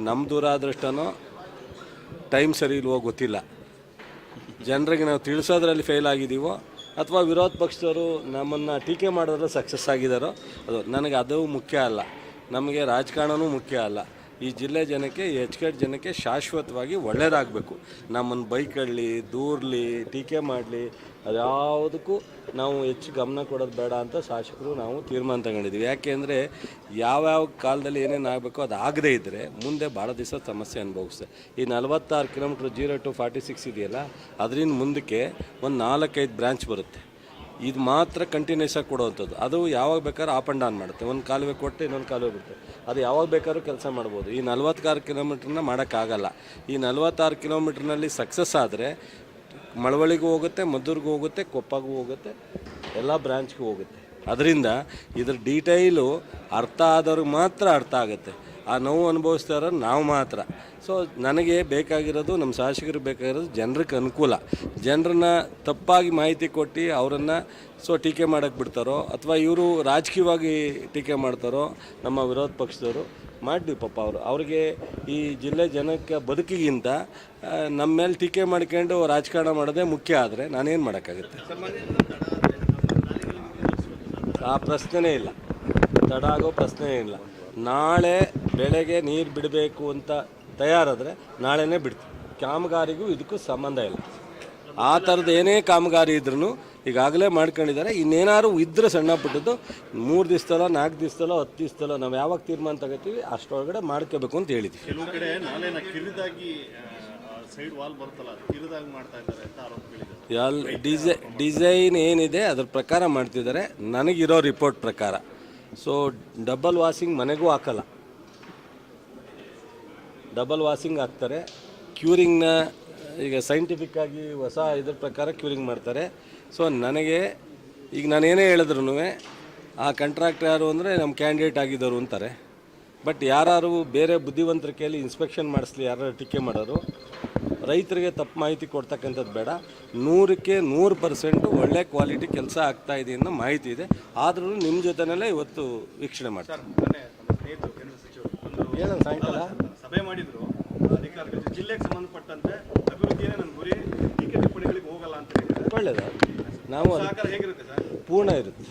ನಮ್ಮ ದುರಾದೃಷ್ಟನೋ ಟೈಮ್ ಸರಿ ಇಲ್ವೋ ಗೊತ್ತಿಲ್ಲ. ಜನರಿಗೆ ನಾವು ತಿಳಿಸೋದ್ರಲ್ಲಿ ಫೇಲ್ ಆಗಿದ್ದೀವೋ ಅಥವಾ ವಿರೋಧ ಪಕ್ಷದವರು ನಮ್ಮನ್ನು ಟೀಕೆ ಮಾಡೋದ್ರಲ್ಲಿ ಸಕ್ಸಸ್ ಆಗಿದ್ದಾರೋ, ಅದು ನನಗೆ ಅದು ಮುಖ್ಯ ಅಲ್ಲ. ನಮಗೆ ರಾಜಕಾರಣವೂ ಮುಖ್ಯ ಅಲ್ಲ. ಈ ಜಿಲ್ಲೆ ಜನಕ್ಕೆ ಕೆ ಜನಕ್ಕೆ ಶಾಶ್ವತವಾಗಿ ಒಳ್ಳೆಯದಾಗಬೇಕು ನಮ್ಮನ್ನು ಬೈಕಳ್ಳಿ, ದೂರಲಿ, ಟೀಕೆ ಮಾಡಲಿ, ಅದ್ಯಾವುದಕ್ಕೂ ನಾವು ಹೆಚ್ಚು ಗಮನ ಕೊಡೋದು ಬೇಡ ಅಂತ ಶಾಸಕರು ನಾವು ತೀರ್ಮಾನ ತಗೊಂಡಿದ್ದೀವಿ. ಯಾಕೆಂದರೆ ಯಾವ್ಯಾವ ಕಾಲದಲ್ಲಿ ಏನೇನು ಆಗಬೇಕು ಅದು ಆಗದೇ ಇದ್ದರೆ ಮುಂದೆ ಭಾಳ ದಿವಸ ಸಮಸ್ಯೆ ಅನುಭವಿಸುತ್ತೆ. ಈ ನಲವತ್ತಾರು kilometre zero to forty six ಇದೆಯಲ್ಲ, ಅದರಿಂದ ಮುಂದಕ್ಕೆ ಒಂದು ನಾಲ್ಕೈದು ಬ್ರ್ಯಾಂಚ್ ಬರುತ್ತೆ. ಇದು ಮಾತ್ರ ಕಂಟಿನ್ಯೂಸ್ ಆಗಿ ಕೊಡುವಂಥದ್ದು. ಅದು ಯಾವಾಗ ಬೇಕಾದ್ರೂ ಅಪ್ ಆ್ಯಂಡ್ ಡೌನ್ ಮಾಡುತ್ತೆ. ಒಂದು ಕಾಲುವೆ ಕೊಟ್ಟು ಇನ್ನೊಂದು ಕಾಲುವೆ ಬಿಡುತ್ತೆ. ಅದು ಯಾವಾಗ ಬೇಕಾದ್ರೂ ಕೆಲಸ ಮಾಡ್ಬೋದು. ಈ ನಲ್ವತ್ತಾರು ಕಿಲೋಮೀಟ್ರನ್ನ ಮಾಡೋಕ್ಕಾಗಲ್ಲ ಈ ನಲ್ವತ್ತಾರು ಕಿಲೋಮೀಟ್ರ್ನಲ್ಲಿ ಸಕ್ಸಸ್ ಆದರೆ ಮಳವಳಿಗೂ ಹೋಗುತ್ತೆ, ಮದ್ದೂರಿಗೂ ಹೋಗುತ್ತೆ, ಕೊಪ್ಪಗೂ ಹೋಗುತ್ತೆ, ಎಲ್ಲ ಬ್ರಾಂಚ್ಗೂ ಹೋಗುತ್ತೆ. ಅದರಿಂದ ಇದ್ರ ಡೀಟೈಲು ಅರ್ಥ ಆದವ್ರಿಗೆ ಮಾತ್ರ ಅರ್ಥ ಆಗುತ್ತೆ. ಆ ನೋವು ಅನುಭವಿಸ್ತಾ ನಾವು ಮಾತ್ರ. ಸೊ ನನಗೆ ಬೇಕಾಗಿರೋದು, ನಮ್ಮ ಶಾಸಕರಿಗೆ ಬೇಕಾಗಿರೋದು ಜನರಿಗೆ ಅನುಕೂಲ. ಜನರನ್ನ ತಪ್ಪಾಗಿ ಮಾಹಿತಿ ಕೊಟ್ಟು ಅವರನ್ನು ಸೊ ಟೀಕೆ ಮಾಡೋಕ್ಕೆ ಬಿಡ್ತಾರೋ, ಅಥವಾ ಇವರು ರಾಜಕೀಯವಾಗಿ ಟೀಕೆ ಮಾಡ್ತಾರೋ, ನಮ್ಮ ವಿರೋಧ ಪಕ್ಷದವರು ಮಾಡಿದ್ವಿ ಪಾಪ ಅವರು. ಅವ್ರಿಗೆ ಈ ಜಿಲ್ಲೆ ಜನಕ್ಕೆ ಬದುಕಿಗಿಂತ ನಮ್ಮ ಮೇಲೆ ಟೀಕೆ ಮಾಡ್ಕೊಂಡು ರಾಜಕಾರಣ ಮಾಡೋದೇ ಮುಖ್ಯ ಆದರೆ ನಾನೇನು ಮಾಡೋಕ್ಕಾಗುತ್ತೆ? ಆ ಪ್ರಶ್ನೆನೇ ಇಲ್ಲ. ತಡ ಆಗೋ ಪ್ರಶ್ನೆ ಇಲ್ಲ. ನಾಳೆ ಬೆಳೆಗೆ ನೀರು ಬಿಡಬೇಕು ಅಂತ ತಯಾರಾದರೆ ನಾಳೆನೇ ಬಿಡ್ತೀವಿ. ಕಾಮಗಾರಿಗೂ ಇದಕ್ಕೂ ಸಂಬಂಧ ಇಲ್ಲ. ಆ ಥರದ್ದು ಏನೇ ಕಾಮಗಾರಿ ಇದ್ರೂ ಈಗಾಗಲೇ ಮಾಡ್ಕೊಂಡಿದ್ದಾರೆ. ಇನ್ನೇನಾದ್ರು ಇದ್ದರೆ ಸಣ್ಣ ಪುಟ್ಟದ್ದು ಮೂರು ದಿವಸದಲ್ಲೋ ನಾಲ್ಕು ದಿವಸದಲ್ಲೋ ಹತ್ತು ದಿವಸದಲ್ಲೋ ನಾವು ಯಾವಾಗ ತೀರ್ಮಾನ ತಗೋತೀವಿ ಅಷ್ಟರೊಳಗಡೆ ಮಾಡ್ಕೋಬೇಕು ಅಂತ ಹೇಳಿದ್ವಿ. ಕೆಲವು ಕಡೆ ಕಿರಿದಾಗಿ ಸೈಡ್ ವಾಲ್ ಬರುತ್ತಲ್ಲ ಕಿರಿದಾಗಿ ಮಾಡ್ತಾ ಇದ್ದಾರೆ ಅಂತ ಆರೋಪ ಡಿಸೈ ಡಿಸೈನ್ ಏನಿದೆ ಅದ್ರ ಪ್ರಕಾರ ಮಾಡ್ತಿದ್ದಾರೆ. ನನಗಿರೋ ರಿಪೋರ್ಟ್ ಪ್ರಕಾರ. ಸೊ ಡಬಲ್ ವಾಷಿಂಗ್ ಮನೆಗೂ ಹಾಕಲ್ಲ. ಡಬಲ್ ವಾಷಿಂಗ್ ಹಾಕ್ತಾರೆ. ಕ್ಯೂರಿಂಗ್ನ ಈಗ ಸೈಂಟಿಫಿಕ್ ಆಗಿ ಹೊಸ ಇದ್ರ ಪ್ರಕಾರ ಕ್ಯೂರಿಂಗ್ ಮಾಡ್ತಾರೆ. ಸೊ ನನಗೆ, ಈಗ ನಾನು ಏನೇ ಹೇಳಿದ್ರು ಆ ಕಾಂಟ್ರಾಕ್ಟ್ ಯಾರು ಅಂದರೆ ನಮ್ಮ ಕ್ಯಾಂಡಿಡೇಟ್ ಆಗಿದ್ದವರು ಅಂತಾರೆ. ಬಟ್ ಯಾರು ಬೇರೆ ಬುದ್ಧಿವಂತರ ಕೈಯಲ್ಲಿ ಇನ್ಸ್ಪೆಕ್ಷನ್ ಮಾಡಿಸ್ಲಿ ಯಾರು ಟೀಕೆ ಮಾಡೋರು ರೈತರಿಗೆ ತಪ್ಪು ಮಾಹಿತಿ ಕೊಡ್ತಕ್ಕಂಥದ್ದು ಬೇಡ. ನೂರಕ್ಕೆ ನೂರು ಪರ್ಸೆಂಟು ಒಳ್ಳೆ ಕ್ವಾಲಿಟಿ ಕೆಲಸ ಆಗ್ತಾ ಇದೆ ಅನ್ನೋ ಮಾಹಿತಿ ಇದೆ. ಆದ್ರೂ ನಿಮ್ಮ ಜೊತೆನಲ್ಲೇ ಇವತ್ತು ವೀಕ್ಷಣೆ ಮಾಡ್ತಾರೆ ಸಾಯಂಕಾಲ? ಸಭೆ ಮಾಡಿದ್ರು. ಅಧಿಕಾರಿಗಳು ಜಿಲ್ಲೆಗೆ ಸಂಬಂಧಪಟ್ಟಂತೆ ಅಭಿವೃದ್ಧಿಯೇ ನನ್ನ ಗುರಿ ಟೀಕೆ ಟಿಪ್ಪಣಿಗಳಿಗೆ ಹೋಗಲ್ಲ ಅಂತ ಒಳ್ಳೆಯದ ಒಳ್ಳೆಯದು ನಾವು ಅದು ಹೇಗಿರುತ್ತೆ ಸರ್? ಪೂರ್ಣ ಇರುತ್ತೆ.